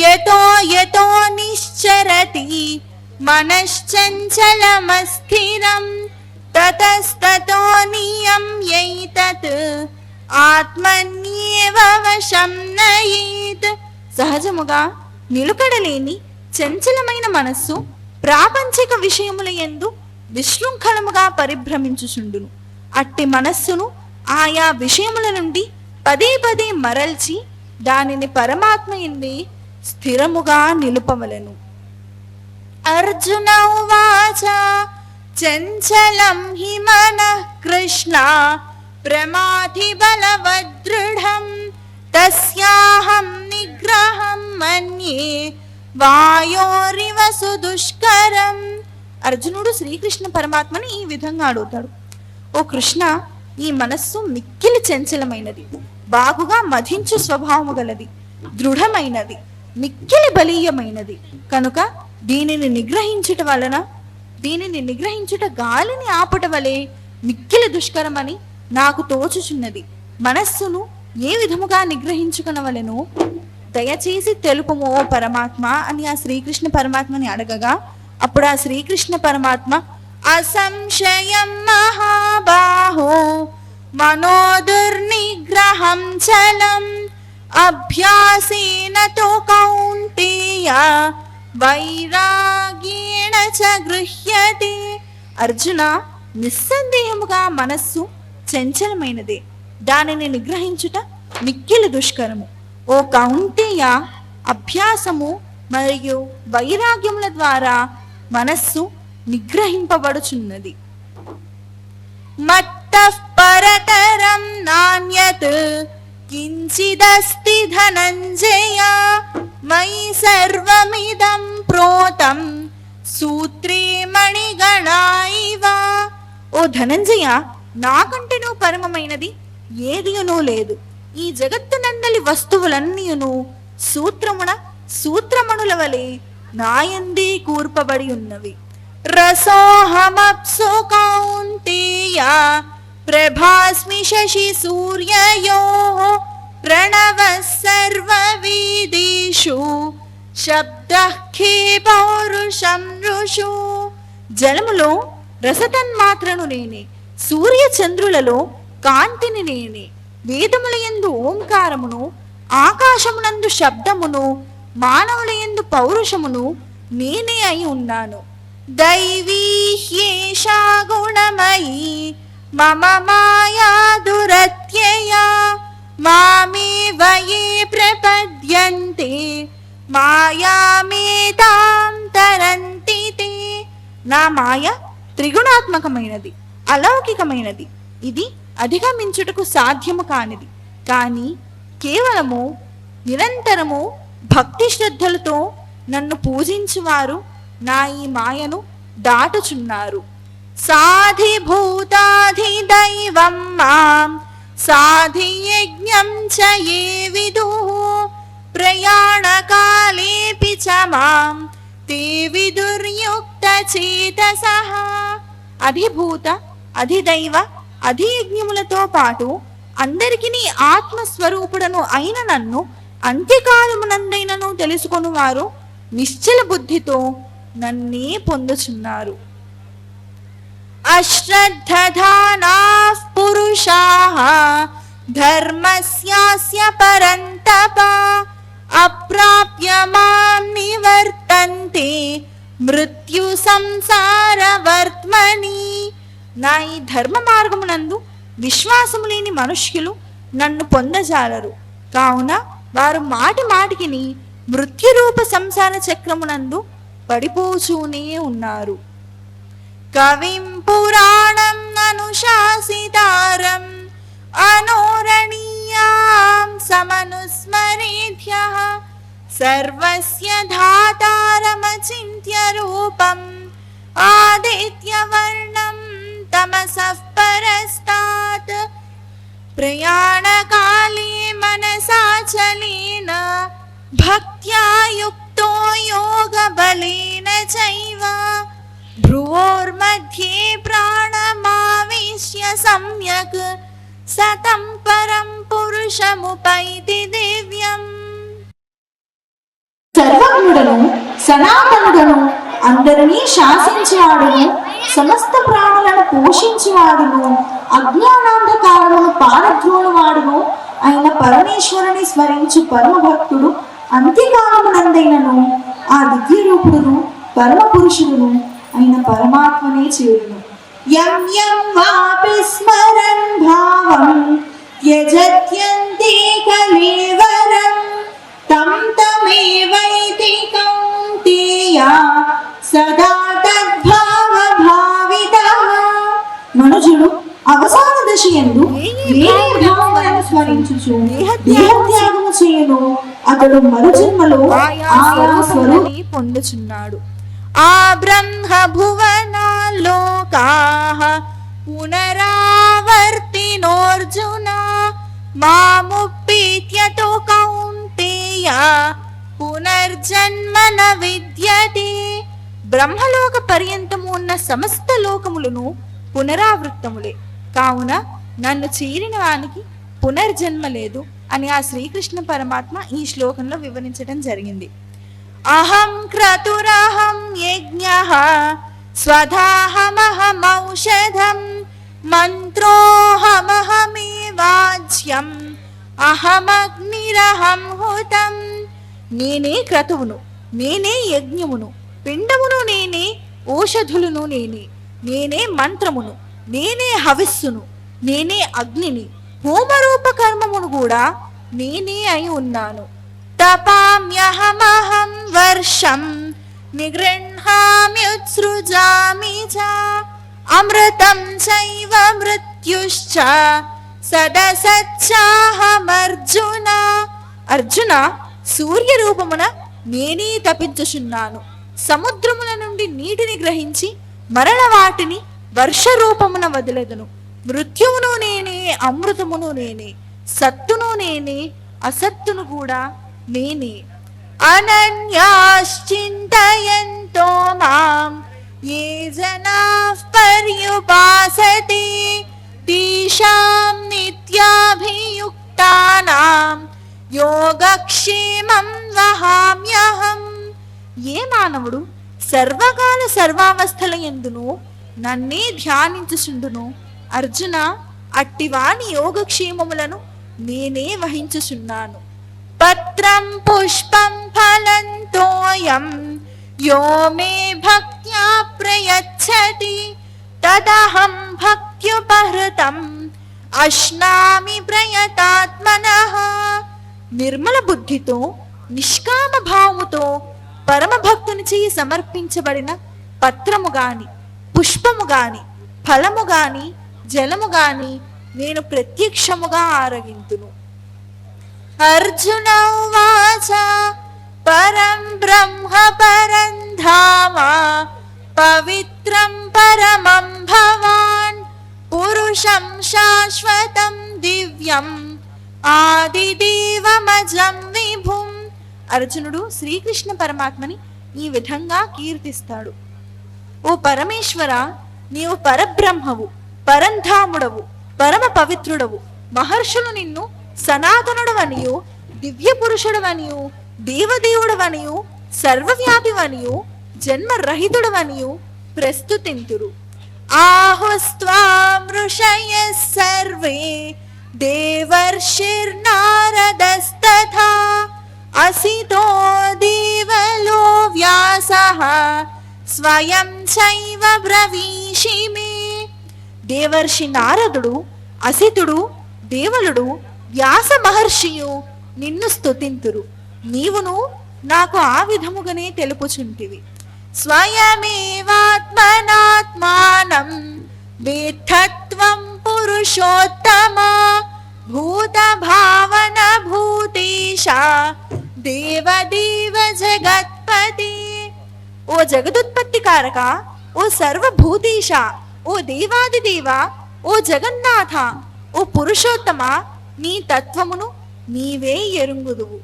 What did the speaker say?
యతో యతో నిశ్చరతి మనశ్చంచలమస్థిరం తతస్తతో నియమ్యైతత్ ఆత్మన్యేవ వశం నయేత్ సహజముగా నిలుకడలేని చంచలమైన మనస్సు ప్రాపంచిక విషయముల ఎందు విశృంఖలముగా పరిభ్రమించుచుండును. అట్టి మనస్సును ఆయా విషయముల నుండి పదే పదే మరల్చి దానిని పరమాత్మ ఎందే స్థిరముగా నిలుపవలెను. అర్జున ఉవాచ చంచలం హిమణః కృష్ణ ప్రమాధి బలవదృఢం తస్యాహం నిగ్రహం మన్యే వాయోరివ సుదుష్కరం. అర్జునుడు శ్రీకృష్ణ పరమాత్మని ఈ విధంగా అడుగుతాడు. ఓ కృష్ణ ఈ మనస్సు మిక్కిలి చంచలమైనది బాగుగా మధించు స్వభావము గలది దృఢమైనది. మిక్కిలి బలీయమైనది. కనుక దీనిని నిగ్రహించుట వలన దీనిని నిగ్రహించుట గాలిని ఆపుట వలె మిక్కిలి దుష్కరమని నాకు తోచుచున్నది. మనస్సును ఏ విధముగా నిగ్రహించుకునవలెను? దయచేసి తెలుపుము ఓ పరమాత్మ అని ఆ శ్రీకృష్ణ పరమాత్మని అడగగా అప్పుడు ఆ శ్రీకృష్ణ పరమాత్మ అసంశయం మహాబాహో మనోదుర్నిగ్రహం చలం అభ్యాసేన తో కౌంతేయ వైరాగేణ చ గృహ్యతే అర్జున నిస్సందేహముగా మనస్సు చంచలమైనదే. దానిని నిగ్రహించుట మిక్కిలి దుష్కరము. ఓ కౌంతేయ అభ్యాసము మరియు వైరాగ్యముల ద్వారా మనస్సు నిగ్రహింపబడుచున్నది. మత్త పరతరం నాణ్యత్ కించిదస్తి ధనంజయ మయి సర్వమిదం ప్రోతం సూత్రే మణిగణాయివ ఓ ధనంజయ నాకంటేనూ పరమమైనది ఏదియునూ లేదు. ఈ జగత్తునందలి వస్తువులన్నీయును సూత్రమున సూత్రమణుల వలె నాయందే కూర్పబడి ఉన్నవి రసోహమప్సు కౌంతేయ ప్రభాస్మి శశి సూర్యయో ప్రణవ సర్వవేదేషు శబ్ద పౌరుషం ఋషు జలములో రసతన్మాత్రను నేనే సూర్య చంద్రులలో కాంతిని నేనే వేదముల యందు ఓంకారమును ఆకాశమునందు శబ్దమును మానవుల యందు పౌరుషమును నేనే అయి ఉన్నాను. దైవీహ్యేషా గుణమయీ మమ మాయా దురత్యయా మామే వయే ప్రపద్యంతే మాయామేతాం తరంతి నా మాయ త్రిగుణాత్మకమైనది అలౌకికమైనది. ఇది అధిగమించుటకు సాధ్యము కానిది. కానీ కేవలము నిరంతరము భక్తి శ్రద్ధలతో నన్ను పూజించువారు నా ఈ మాయను దాటుచున్నారు. సాధిభూతాధి దైవం మాం సాధి యజ్ఞం చ ఏ విదు ప్రయాణకాలేపి చ మాం తే విదుర్యుక్త చేతసః అధిభూత అధిదైవ అధియజ్ఞములతో పాటు అందరికి ఆత్మస్వరూపుడను అయిన నన్ను అంత్యకాలమునందైనను తెలుసుకొని వారు నిశ్చల బుద్ధితో నన్నే పొందుచున్నారు. అశ్రద్ధధానాః పురుషా ధర్మస్యాస్య పరంతప అప్రాప్య మాం నివర్తంతే మృత్యు సంసార వర్త్మని నా ఈ ధర్మ మార్గమునందు విశ్వాసము లేని మనుష్యులు నన్ను పొందజాలరు. కావున వారు మాటి మాటికిని మృత్యురూప సంసార చక్రమునందు పడిపోచూనే ఉన్నారు. कविं पुराणम् अनुशासितारम् अनोरणीयां समनुस्मरेभ्यः सर्वस्य धातारमचिन्त्य रूपम् आदित्यवर्णं तमसः परस्तात् प्रयाणकाले मनसाचलेन भक्त्या युक्तो योगबलेन चैव भ्रुवोर्मध्ये प्राणमाविश्य सम्यक्। सतं परं పురుషముపైతి దివ్యం సర్వజ్ఞుడను సనాతనుడను అందరినీ శాసించేవాడును సమస్త ప్రాణులను పోషించేవాడును అజ్ఞానాంధకారమును పారద్రోలువాడును అయిన పరమేశ్వరుని స్మరించి పరమ భక్తుడు అంత్యకాలమునందైనను ఆ దివ్య రూపుడును పరమ పురుషుడును అయిన పరమాత్మనే చేరును. యం యం వాపి స్మరన్ భావం యజత్యంతే కలేవరం తం తమేవైతి కౌంతేయ సదా తద్భావ భావితః మనుజుడు అవసాన దశ ఎందు భావములను స్మరించుచు దేహత్యాగము చేయను. అతడు మరుజన్మలో ఆయా స్వరూప పొందుచున్నాడు. ఆ బ్రహ్మ భువనాలోకా పునరావర్తినోర్జున మాముప్పీత్యతో కౌంతేయ పునర్జన్మ విద్యతే బ్రహ్మలోక పర్యంతము ఉన్న సమస్త లోకములను పునరావృత్తములే. కావున నన్ను చేరిన వానికి పునర్జన్మ లేదు అని ఆ శ్రీకృష్ణ పరమాత్మ ఈ శ్లోకంలో వివరించడం జరిగింది. అహం క్రతురహం యజ్ఞ స్వధాహమహమౌషధం మంత్రోహమహమేవాజ్యం అహమగ్నిరహం హుతం నేనే క్రతువును నేనే యజ్ఞమును పిండమును నేనే ఓషధులను నేనే నేనే మంత్రమును నేనే హవిస్సును నేనే అగ్నిని హోమరూప కర్మమును కూడా నేనే అయి ఉన్నాను. తపామ్యహమహం వర్షం నిగృహామ్యుత్సృజామి చ అమృతం చైవ మృత్యుశ్చ సదసచ్చాహమర్జున అర్జున సూర్య రూపమున నేనే తపించుచున్నాను। సముద్రముల నుండి నీటిని గ్రహించి మరణ వాటిని వర్ష రూపమున వదిలెదను। మృత్యువును నేనే అమృతమును నేనే సత్తును నేనే అసత్తును కూడా నేనే అనన్యాశ్చింతయంతో మాం ఏ జనా పర్యుపాసతే తేషాం నిత్యాభియుక్తానాం యోగక్షేమం వహామ్యహం. ఏ మానవుడు సర్వకాల సర్వావస్థల ఎందును నన్నే ధ్యానించుచుండును. అర్జున అట్టివాని యోగక్షేమములను నేనే వహించుచున్నాను. పత్రం పుష్పం ఫలం తోయం యో మే భక్త్యా ప్రయచ్చతి తదహం భక్త్యుపహృతం అశ్నామి ప్రయతాత్మన నిర్మల బుద్ధితో నిష్కామ భావముతో పరమ చేయి సమర్పించబడిన పత్రము గాని పుష్పము గాని ఫలము గాని జలము గాని నేను ప్రత్యక్షముగా ఆరగింతును. అర్జున ఉచ పరం బ్రహ్మ పరం ధామ పవిత్రం పరమం భవాన్ పురుషం శాశ్వతం దివ్యం ఆదిదేవమజం విభుం. అర్జునుడు శ్రీకృష్ణ పరమాత్మని ఈ విధంగా కీర్తిస్తాడు. ఓ పరమేశ్వర నీవు పరబ్రహ్మవు పరంధాముడవు పరమ పవిత్రుడవు మహర్షులు నిన్ను సనాతనుడవనియు దివ్య పురుషుడవనియు దేవదేవుడవనియు సర్వవ్యాపివనియు జన్మరహితుడవనియు ప్రస్తుతింతురు. ఆహుస్వామృషయ సర్వే దేవర్షిర్నారదస్తథా అసితో దేవలో వ్యాసః స్వయం చైవ బ్రవీషి మే దేవర్షి నారదుడు అసితుడు దేవలుడు వ్యాస మహర్షియు నిన్ను స్తుతింతురు. నీవును నాకు ఆ విధముగానే తెలుపుచుంటివి. స్వయమేవాత్మనాత్మానం వేత్తత్వం పురుషోత్తమ భూత భావన భూతేశ దేవదేవ జగత్పతి. ఓ జగదుత్పత్తి కారక ఓ సర్వభూతీశ ఓ దేవాది దేవ ఓ జగన్నాథ ఓ పురుషోత్తమ నీ తత్వమును నీవే ఎరుంగుదువు.